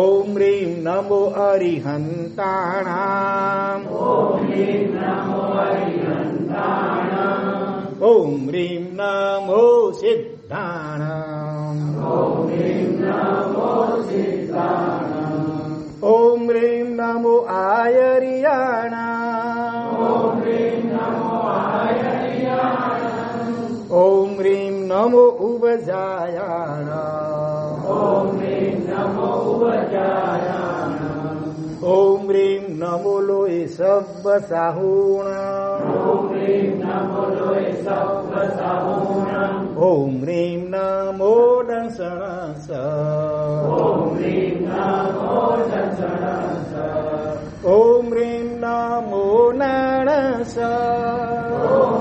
ॐ ह्रीं नमो अरिहन्ताणाम् ॐ ह्रीं नमो सिद्धाणाम् ॐ ह्रीं नमो आयर्याणाम् ॐ નમો ઉપજાયાણ ઓમ રીમ નમો ઉપજાયાણ ઓમ રીમ નમો લોય સબ સાહુણ ઓમ રીમ નમો લોય ઓમ રીમ નમો દંસણસ ઓમ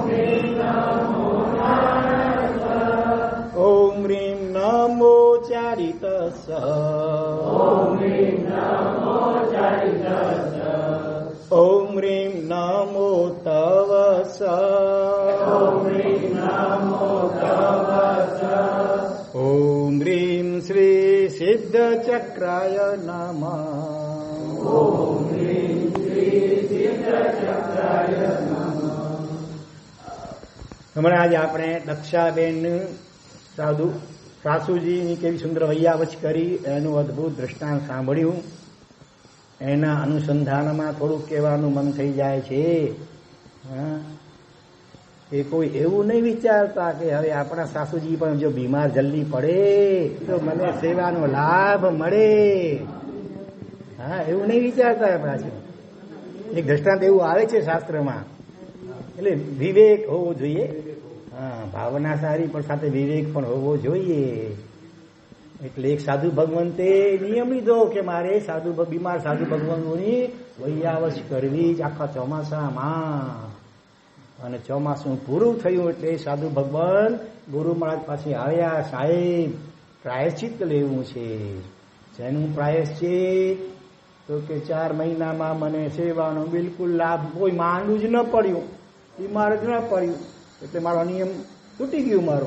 જસ ઓમ રીમ નમો જસ ઓમ રીમ નમો તવ ઓમ ઓમ રીમ શ્રી સિદ્ધ ચક્રાય નમઃ હમણાં આજે આપણે દક્ષાબેન સાધુ સાસુજીની કેવી સુંદર વૈયાવચ કરી, એનું અદભુત દ્રષ્ટાંત સાંભળ્યું. એના અનુસંધાનમાં થોડુંક કહેવાનું મન થઈ જાય છે. એ કોઈ એવું નહીં વિચારતા કે હવે આપણા સાસુજી પણ જો બીમાર જલ્દી પડે, તો મને સેવાનો લાભ મળે. હા, એવું નહીં વિચારતા પાછું. એક દ્રષ્ટાંત એવું આવે છે શાસ્ત્રમાં. એટલે વિવેક હોવો જોઈએ. ભાવના સારી, પણ સાથે વિવેક પણ હોવો જોઈએ. એટલે એક સાધુ ભગવંતે નિયમ લીધો કે મારે સાધુ બીમાર સાધુ ભગવંતોની વૈયાવશ કરવી જ આખા ચોમાસામાં. અને ચોમાસું પૂરું થયું એટલે સાધુ ભગવાન ગુરુ મહારાજ પાસે આવ્યા, સાહેબ, પ્રાયશ્ચિત લેવું છે. જેનું પ્રાયશ્ચિત તો કે ચાર મહિનામાં મને સેવાનો બિલકુલ લાભ કોઈ માંડું જ ન પડ્યું. બીમાર જ ન પડ્યું. એટલે મારો નિયમ તૂટી ગયું મારો.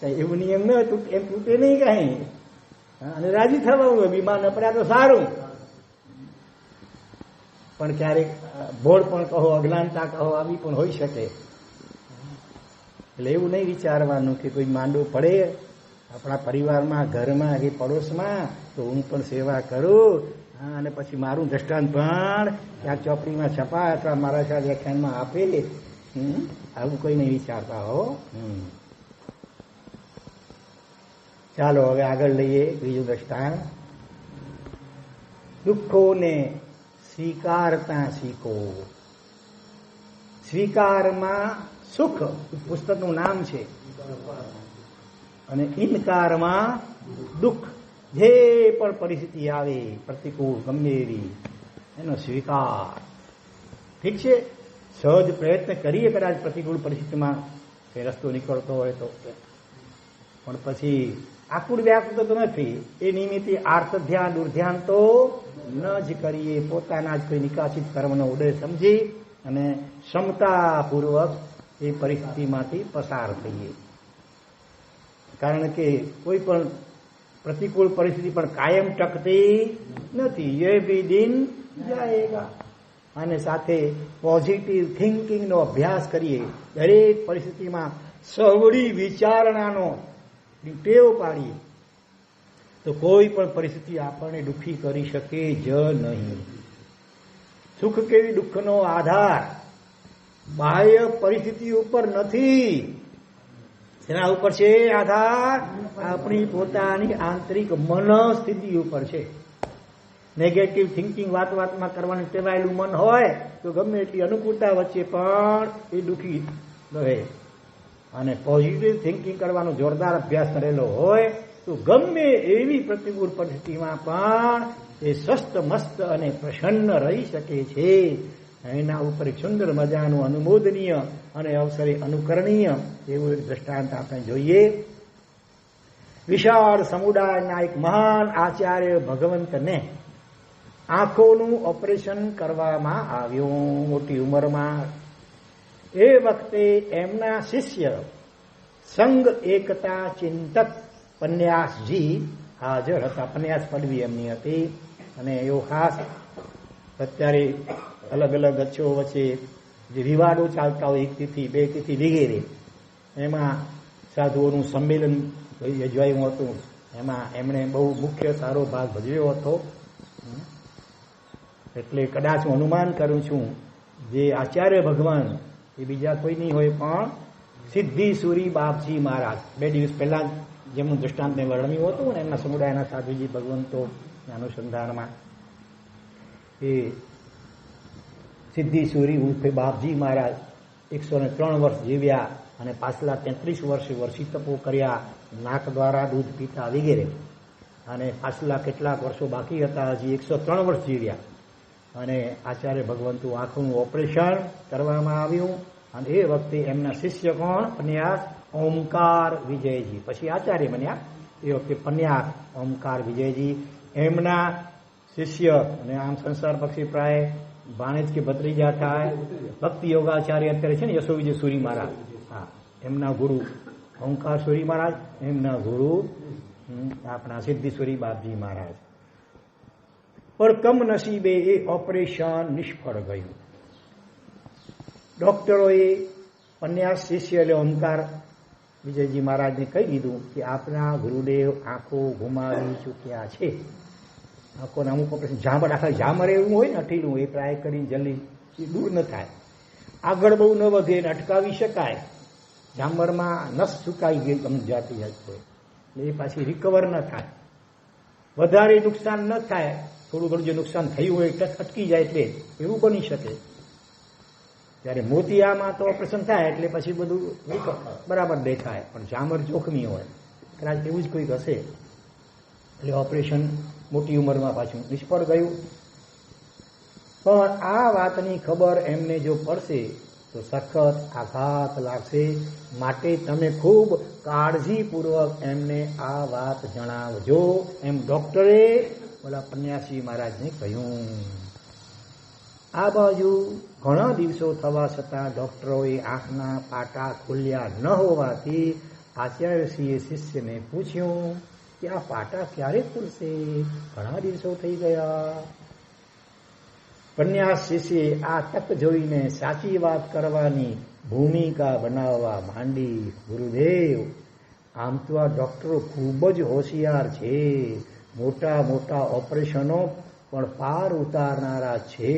કઈ એવું નિયમ ન તૂટે, એમ તૂટે નહીં કઈ. અને રાજી થવાનું બીમાર ન પડ્યા તો સારું. પણ ક્યારેક ભોળ પણ કહો, અજ્ઞાનતા કહો, આવી પણ હોઈ શકે. એટલે એવું નહીં વિચારવાનું કે કોઈ માંડવું પડે. આપણા પરિવારમાં, ઘરમાં કે પડોશમાં, તો હું પણ સેવા કરું. અને પછી મારું દ્રષ્ટાંત પણ ક્યાંક ચોપડીમાં છપાય અથવા મારા સાથ વ્યાખ્યાનમાં આપેલી. આવું કોઈ નહીં વિચારતા હો. ચાલો, હવે આગળ લઈએ બીજું દ્રષ્ટાંત. દુઃખોને સ્વીકારતા શીખો? સ્વીકારમાં સુખ પુસ્તકનું નામ છે. અને ઇનકારમાં દુઃખ. જે પણ પરિસ્થિતિ આવે, પ્રતિકૂળ, ગમે એવી, એનો સ્વીકાર. ઠીક છે? સહજ પ્રયત્ન કરીએ કદાચ પ્રતિકૂળ પરિસ્થિતિમાં કે રસ્તો નીકળતો હોય તો. પણ પછી આકુળ વ્યાકુળ તો નથી. એ નિમિત્તે આર્થ ધ્યાન, દુર્ધ્યાન તો ન જ કરીએ. પોતાના જ કોઈ નિકાસિત કર્મનો ઉદય સમજી અને ક્ષમતાપૂર્વક એ પરિસ્થિતિમાંથી પસાર થઈએ. કારણ કે કોઈ પણ પ્રતિકૂળ પરિસ્થિતિ પણ કાયમ ટકતી નથી. એ બી દિન જાયેગા. અને સાથે પોઝિટિવ થિંકિંગનો અભ્યાસ કરીએ. દરેક પરિસ્થિતિમાં સવડી વિચારણાનો ટેવ પાડીએ. તો કોઈ પણ પરિસ્થિતિ આપણને દુઃખી કરી શકે જ નહીં. સુખ કેવી દુઃખનો આધાર? બાહ્ય પરિસ્થિતિ ઉપર નથી. તેના ઉપર છે આધાર, આપણી પોતાની આંતરિક મનસ્થિતિ ઉપર છે. નેગેટિવ થિંકિંગ વાત વાતમાં કરવાનું ટેવાયેલું મન હોય તો ગમે એટલી અનુકૂળતા વચ્ચે પણ એ દુઃખી રહે. અને પોઝિટિવ થિંકિંગ કરવાનો જોરદાર અભ્યાસ કરેલો હોય તો ગમે એવી પ્રતિકૂળ પરિસ્થિતિમાં પણ એ સ્વસ્થ, મસ્ત અને પ્રસન્ન રહી શકે છે. એના ઉપર એક સુંદર મજાનું અનુમોદનીય અને અવસરે અનુકરણીય એવું એક દ્રષ્ટાંત આપણે જોઈએ. વિશાળ સમુદાયના એક મહાન આચાર્ય ભગવંતને આંખોનું ઓપરેશન કરવામાં આવ્યું મોટી ઉંમરમાં. એ વખતે એમના શિષ્ય સંઘ એકતા ચિંતક પન્યાસજી હાજર હતા. પન્યાસ પડવી એમની હતી અને એવો ખાસ અત્યારે અલગ અલગ ગચ્છો વચ્ચે જે વિવાદો ચાલતા હોય એક તિથિ, બે તિથિ વગેરે, એમાં સાધુઓનું સંમેલન યોજવાયું હતું. એમાં એમણે બહુ મુખ્ય સારો ભાગ ભજવ્યો હતો. એટલે કદાચ હું અનુમાન કરું છું જે આચાર્ય ભગવાન એ બીજા કોઈ નહીં હોય, પણ સિદ્ધિ સુરી બાપજી મહારાજ. બે દિવસ પહેલા જેમનું દૃષ્ટાંત મેં વર્ણવ્યું હતું ને એમના સમુદાયના સાધુજી ભગવંતો અનુસંધાનમાં. એ સિદ્ધિ સુરી ઉર્ફે બાપજી મહારાજ એકસો ને ત્રણ વર્ષ જીવ્યા અને પાછલા તેત્રીસ વર્ષે વર્ષી તપો કર્યા, નાક દ્વારા દૂધ પીતા વગેરે. અને પાછલા કેટલાક વર્ષો બાકી હતા, હજી એકસો ત્રણ વર્ષ જીવ્યા. અને આચાર્ય ભગવંતુ આંખનું ઓપરેશન કરવામાં આવ્યું અને એ વખતે એમના શિષ્ય કોણ? પન્યાસ ઓમકાર વિજયજી. પછી આચાર્ય બન્યા. એ વખતે પન્યાસ ઓમકાર વિજયજી. એમના શિષ્ય અને આમ સંસાર પક્ષી પ્રાય ભાણેજ કે ભત્રીજા થાય, ભક્તિ યોગાચાર્ય અત્યારે છે ને યશો વિજય સુરી મહારાજ. હા, એમના ગુરુ ઓંકાર સુરી મહારાજ, એમના ગુરુ આપણા સિદ્ધિશ્વરી બાપજી મહારાજ. પણ કમનસીબે એ ઓપરેશન નિષ્ફળ ગયું. ડોક્ટરોએ પન્યાસ શિષ્ય એટલે ઓમકાર વિજયજી મહારાજને કહી દીધું કે આપના ગુરુદેવ આંખો ગુમાવી ચૂક્યા છે. આંખોને અમુક ઓપરેશન ઝામર આખા ઝામર એવું હોય ને અઠીલું એ ટ્રાય કરી જલ્દી એ દૂર ન થાય. આગળ બહુ ન વધે એને અટકાવી શકાય. ઝામરમાં નસ સુકાઈ ગઈ તમને જાતિ હોય એટલે એ પાછી રિકવર ન થાય. વધારે નુકસાન ન થાય. થોડું ઘણું જે નુકસાન થયું હોય એટલે અટકી જાય એટલે એવું બની શકે. જ્યારે મોતિયામાં તો ઓપરેશન થાય એટલે પછી બધું બરાબર દેખાય. પણ જામર જોખમી હોય. કદાચ એવું જ કોઈક હશે. એટલે ઓપરેશન મોટી ઉંમરમાં પાછું નિષ્ફળ ગયું. પણ આ વાતની ખબર એમને જો પડશે, તો સખત આઘાત લાગશે. માટે તમે ખૂબ કાળજીપૂર્વક એમને આ વાત જણાવજો. એમ ડોક્ટરે ઓલા પન્યાસી મહારાજને કહ્યું. આ બાજુ ઘણા દિવસો થવા છતાં ડોક્ટરોએ આંખના પાટા ખોલ્યા ન હોવાથી આચાર્યશ્રીએ શિષ્યને પૂછ્યું કે આ પાટા ક્યારે ખુલશે ઘણા દિવસો થઈ ગયા કન્યા શિષ્ય આ તક જોઈને સાચી વાત કરવાની ભૂમિકા બનાવવા માંડી ગુરુદેવ આમ તો આ ડોક્ટરો ખૂબ જ હોશિયાર છે મોટા મોટા ઓપરેશનો પણ પાર ઉતારનારા છે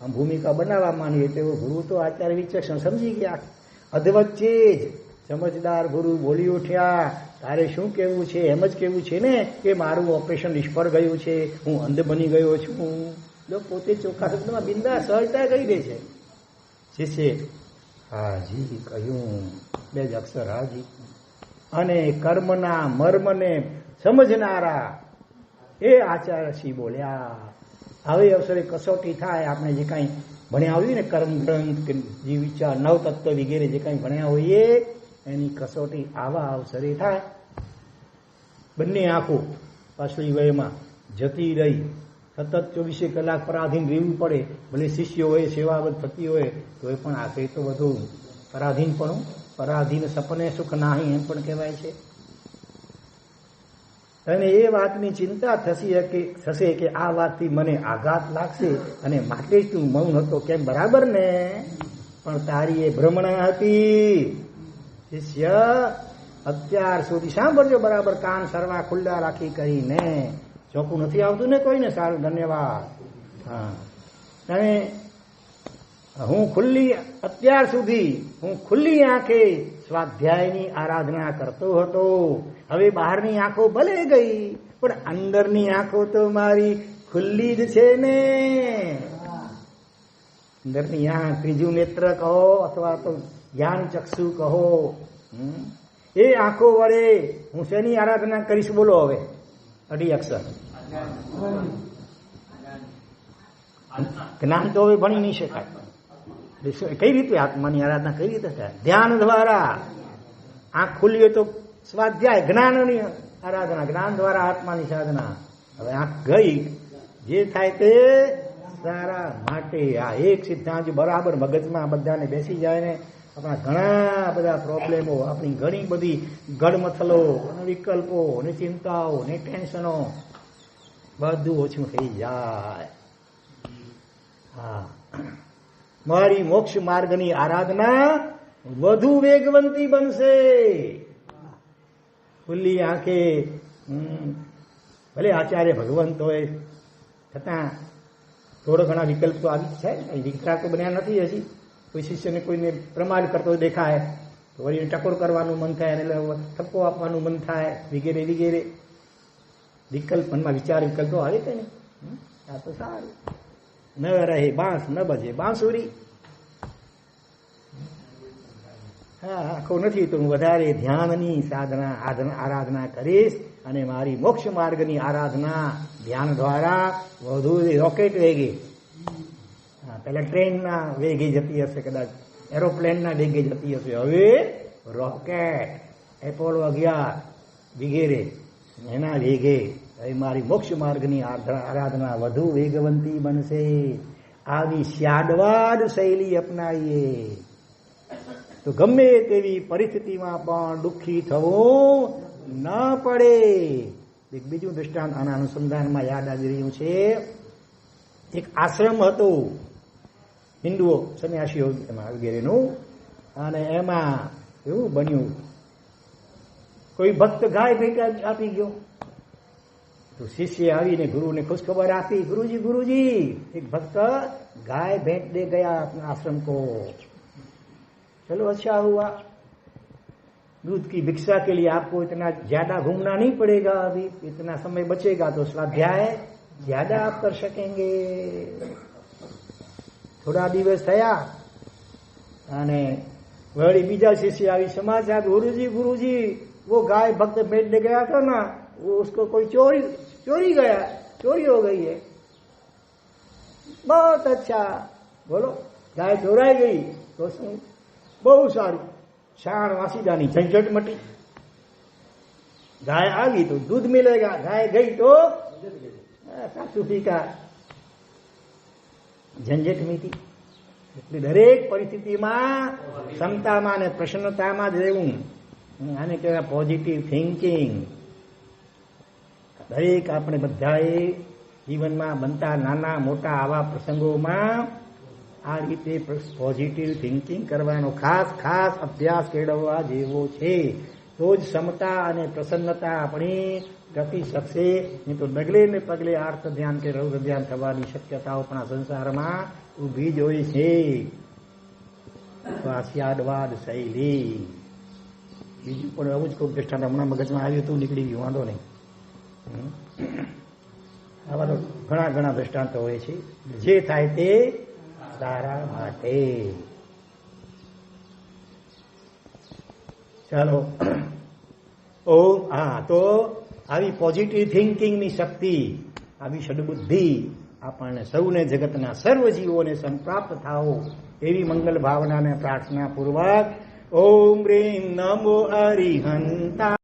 આમ ભૂમિકા બનાવવા માંડી એટલે ગુરુ તો આચાર્ય વિચક્ષણ સમજી ગયા અધવચ્ચે જ સમજદાર ગુરુ બોલી ઉઠ્યા તારે શું કેવું છે? એમ જ કેવું છે ને કે મારું ઓપરેશન નિષ્ફળ ગયું છે? હું અંધ બની ગયો છું. લોકો પોતે ચોખ્ખા શબ્દમાં બિંદા સહજતા કહી દે છે. શિષ્ય હાજી કહ્યું બે જ અક્ષર હાજી. અને કર્મના મર્મને સમજનારા. એ આચાર્ય શ્રી બોલ્યા હવે અવસરે કસોટી થાય આપણે જે કાંઈ ભણ્યા હોઈએ ને કર્મ ગ્રંથ જીવ વિચાર નવ તત્વ વગેરે જે કાંઈ ભણ્યા હોઈએ એની કસોટી આવા અવસરે થાય. બંને આંખો પાછલી વયમાં જતી રહી. સતત ચોવીસે કલાક પરાધીન રહેવું પડે. ભલે શિષ્ય હોય સેવા થતી હોય તો એ પણ આખરે તો બધું પરાધીન પણ પરાધીન સપને સુખ નાહી એમ પણ કહેવાય છે. અને એ વાતની ચિંતા થશે કે થશે કે આ વાતથી મને આઘાત લાગશે અને માટે જ તું મૌન હતો. કેમ? બરાબર ને? પણ તારી એ ભ્રમણા હતી. શિષ્ય અત્યાર સુધી સાંભળજો બરાબર કાન સરવા ખુલ્લા રાખી કરીને. ચોખ્ખું નથી આવતું ને કોઈને સારું ધન્યવાદ. હા. અને હું ખુલ્લી અત્યાર સુધી હું ખુલ્લી આંખે સ્વાધ્યાયની આરાધના કરતો હતો. હવે બહારની આંખો ભલે ગઈ પણ અંદરની આંખો તો મારી ખુલ્લી જ છે ને. અંદરની આંખ ત્રીજું નેત્ર કહો અથવા તો જ્ઞાન ચક્ષુ કહો એ આંખો વડે હું શેની આરાધના કરીશ બોલો હવે. અઢી અક્ષર. જ્ઞાન તો હવે ભણી નહીં શકાય. કઈ રીતે આત્માની આરાધના કઈ રીતે થાય? ધ્યાન દ્વારા. આંખ ખુલ્લી હોય તો સ્વાધ્યાય, જ્ઞાનની આરાધના, જ્ઞાન દ્વારા આત્માની સાધના. હવે આંખ ગઈ, જે થાય તે સારા માટે. આ એક સિદ્ધાંત બરાબર મગજમાં બધાને બેસી જાય ને આપણા ઘણા બધા પ્રોબ્લેમો, આપણી ઘણી બધી ગડમથલો અને વિકલ્પો અને ચિંતાઓ ને ટેન્શનો બધું ઓછું થઈ જાય. હા. મારી મોક્ષ માર્ગની આરાધના વધુ વેગવંતી બનશે. ખુલ્લી આંખે ભલે આચાર્ય ભગવંત હોય, છતાં થોડો ઘણા વિકલ્પ આવી છે. તો બન્યા નથી હજી. કોઈ શિષ્યને કોઈને પ્રમાણ કરતો દેખાય. તો વળી ટકોર કરવાનું મન થાય એટલે ઠપકો આપવાનું મન થાય, વગેરે વગેરે. વિકલ્પ મનમાં વિચાર વિકલ્પો આવે કે નહીં આ તો સારું. ન રહે, બાંસ ન બજે, બાંસુરી. હા, આખો નથી તો હું વધારે ધ્યાનની સાધના આરાધના કરીશ, અને મારી મોક્ષ માર્ગની આરાધના ધ્યાન દ્વારા વધુ રોકેટ વેગે પહેલા ટ્રેનના વેગે જતી હશે કદાચ. એરોપ્લેનના વેગે જતી હશે. હવે રોકેટ, એપોલો અગિયાર, વગેરે. એના વેગે હવે મારી મોક્ષ માર્ગની આરાધના વધુ વેગવંતી બનશે. આવી શ્યાડવાડ શૈલી અપનાવીએ. તો ગમે તેવી પરિસ્થિતિમાં પણ દુઃખી થવું ન પડે. એક બીજું દૃષ્ટાંત આના અનુસંધાનમાં યાદ આવી રહ્યું છે. એક આશ્રમ હતો. હિન્દુઓ સંન્યાસીઓ એમાં વગેરેનું અને એમાં એવું બન્યું કોઈ ભક્ત ગાય ભેટ આપી ગયો તો શિષ્ય આવીને ગુરુને ખુશખબર આપી ગુરુજી गुरुजी एक भक्त गाय भेंट दे गया अपने आश्रम को चलो अच्छा हुआ दूध की भिक्षा के लिए आपको इतना ज्यादा घूमना नहीं पड़ेगा अभी इतना समय बचेगा तो स्वाध्याय ज्यादा आप कर सकेंगे થોડા દિવસ થયા અને વળી બીજા શિષ્ય આવી સમાચાર गुरुजी गुरुजी वो गाय भक्त भेंट दे गया था ना वो उसको कोई चोरी चोरी गया चोरी हो गई है बहुत अच्छा બોલો ગાય ચોરાઈ ગઈ તો શું બહુ સારું શાણ વાસીદાની ઝંઝટ મટી ગાય આવી તો દૂધ મિલેગા ગાય ગઈ તો સાસુ કા ઝંઝટ મીતી. એટલે દરેક પરિસ્થિતિમાં ક્ષમતામાં અને પ્રસન્નતામાં જ રહેવું. આને કહેવાય પોઝિટિવ થિંકિંગ દરેક આપણે બધાએ જીવનમાં બનતા નાના મોટા આવા પ્રસંગોમાં આ રીતે પોઝિટિવ થિંકિંગ કરવાનો ખાસ ખાસ અભ્યાસ કેળવવા જેવો છે. તો જ ક્ષમતા અને પ્રસન્નતા આપણી ગતિ શકશે નહીં તો ડગલે ને પગલે આર્થ ધ્યાન કે રૌદ્ર ધ્યાન થવાની શક્યતાઓ પણ આ સંસારમાં ઊભી જ હોય છે. તો શૈલી. બીજું પણ એવું જ કોઈ દ્રષ્ટાંત હમણાં મગજમાં આવ્યું હતું, નીકળી ગયું, વાંધો નહીં. આવા તો ઘણા ઘણા દ્રષ્ટાંતો હોય છે. જે થાય તે સારા માટે. ચાલો. ઓમ હા, તો આવી પોઝિટિવ થિંકિંગની શક્તિ, આવી સદબુદ્ધિ આપણને સૌને જગતના સર્વ જીવોને સંપ્રાપ્ત થાઓ એવી મંગલ ભાવનાને પ્રાર્થના પૂર્વક. ઓમ રીમ નમો હરિહંતા